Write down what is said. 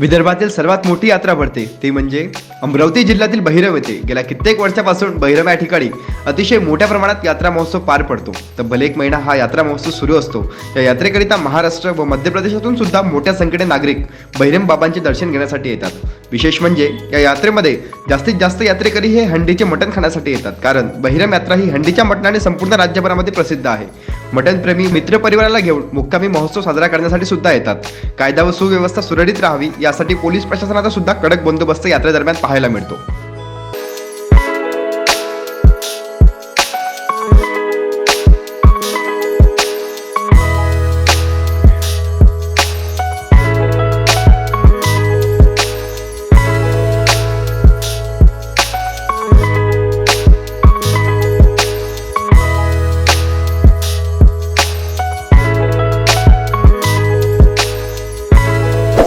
विदर्भातील सर्वात मोठी यात्रा भरते. ती म्हणजे अमरावती जिल्ह्यातील बहिरव येथे. गेल्या कित्येक वर्षापासून बहिरव या ठिकाणी अतिशय मोठ्या प्रमाणात यात्रा महोत्सव पार पडतो. तब्बल एक महिना हा यात्रा महोत्सव सुरू असतो या यात्रेकरिता महाराष्ट्र व मध्य प्रदेशातून सुद्धा मोठ्या संख्येने नागरिक बहिरम बाबांचे दर्शन घेण्यासाठी येतात. विशेष म्हणजे या यात्रेमध्ये जास्तीत जास्त यात्रेकरी हे हंडीचे मटण खाण्यासाठी येतात. कारण बहिरम यात्रा ही हंडीच्या मटणाने संपूर्ण राज्यभरामध्ये प्रसिद्ध आहे. मटणप्रेमी मित्र परिवाराला घेऊन मुक्कामी महोत्सव साजरा करण्यासाठी सुद्धा येतात. कायदा व सुव्यवस्था सुरळीत राहावी यासाठी पोलीस प्रशासनाचा सुद्धा कडक बंदोबस्त यात्रेदरम्यान पाहायला मिळतो.